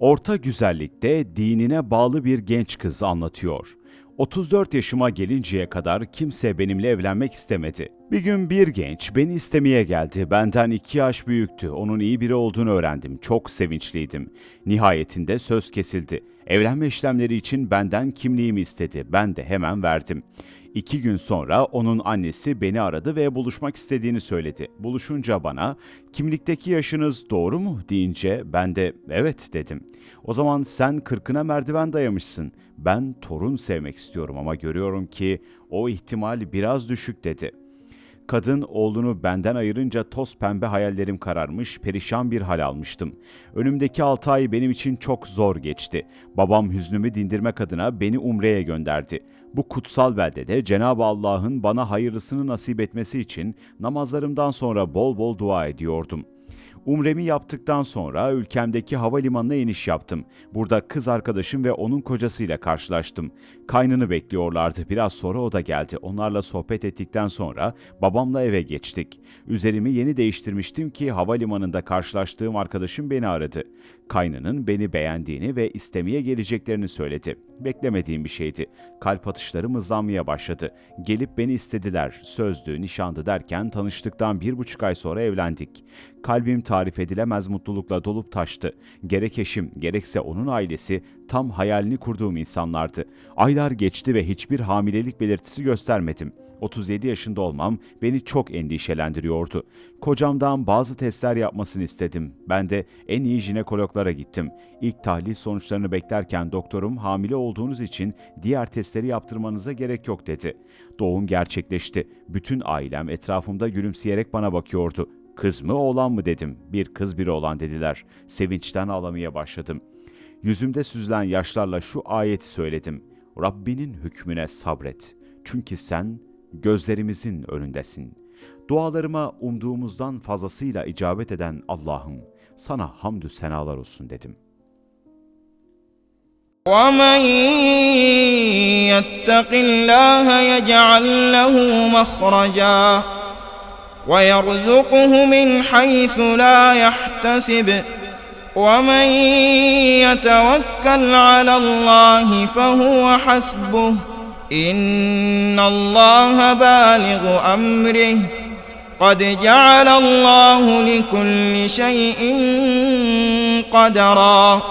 Orta güzellikte dinine bağlı bir genç kız anlatıyor. 34 yaşıma gelinceye kadar kimse benimle evlenmek istemedi. Bir gün bir genç beni istemeye geldi. Benden iki yaş büyüktü. Onun iyi biri olduğunu öğrendim. Çok sevinçliydim. Nihayetinde söz kesildi. Evlenme işlemleri için benden kimliğimi istedi. Ben de hemen verdim. İki gün sonra onun annesi beni aradı ve buluşmak istediğini söyledi. Buluşunca bana kimlikteki yaşınız doğru mu deyince ben de evet dedim. O zaman sen kırkına merdiven dayamışsın. Ben torun sevmek istiyorum ama görüyorum ki o ihtimal biraz düşük dedi. Kadın oğlunu benden ayırınca toz pembe hayallerim kararmış, perişan bir hal almıştım. Önümdeki 6 ay benim için çok zor geçti. Babam hüznümü dindirmek adına beni Umre'ye gönderdi. Bu kutsal beldede Cenab-ı Allah'ın bana hayırlısını nasip etmesi için namazlarımdan sonra bol bol dua ediyordum. Umremi yaptıktan sonra ülkemdeki havalimanına iniş yaptım. Burada kız arkadaşım ve onun kocasıyla karşılaştım. Kaynını bekliyorlardı. Biraz sonra o da geldi. Onlarla sohbet ettikten sonra babamla eve geçtik. Üzerimi yeni değiştirmiştim ki havalimanında karşılaştığım arkadaşım beni aradı. Kaynının beni beğendiğini ve istemeye geleceklerini söyledi. Beklemediğim bir şeydi. Kalp atışlarım hızlanmaya başladı. Gelip beni istediler. Sözdü, nişandı derken tanıştıktan bir buçuk ay sonra evlendik. Kalbim tarif edilemez mutlulukla dolup taştı. Gerek eşim, gerekse onun ailesi tam hayalini kurduğum insanlardı. Aylar geçti ve hiçbir hamilelik belirtisi göstermedim. 37 yaşında olmam beni çok endişelendiriyordu. Kocamdan bazı testler yapmasını istedim. Ben de en iyi jinekologlara gittim. İlk tahlil sonuçlarını beklerken doktorum hamile olduğunuz için diğer testleri yaptırmanıza gerek yok dedi. Doğum gerçekleşti. Bütün ailem etrafımda gülümseyerek bana bakıyordu. Kız mı oğlan mı dedim. Bir kız bir oğlan dediler. Sevinçten ağlamaya başladım. Yüzümde süzülen yaşlarla şu ayeti söyledim. Rabbinin hükmüne sabret. Çünkü sen gözlerimizin önündesin. Dualarıma umduğumuzdan fazlasıyla icabet eden Allah'ım sana hamdü senalar olsun dedim. ومن يتق الله يجعل له مخرجا ويرزقه من حيث لا يحتسب ومن يتوكل على الله فهو حسبه إن الله بالغ أمره. قد جعل الله لكل شيء قدرا.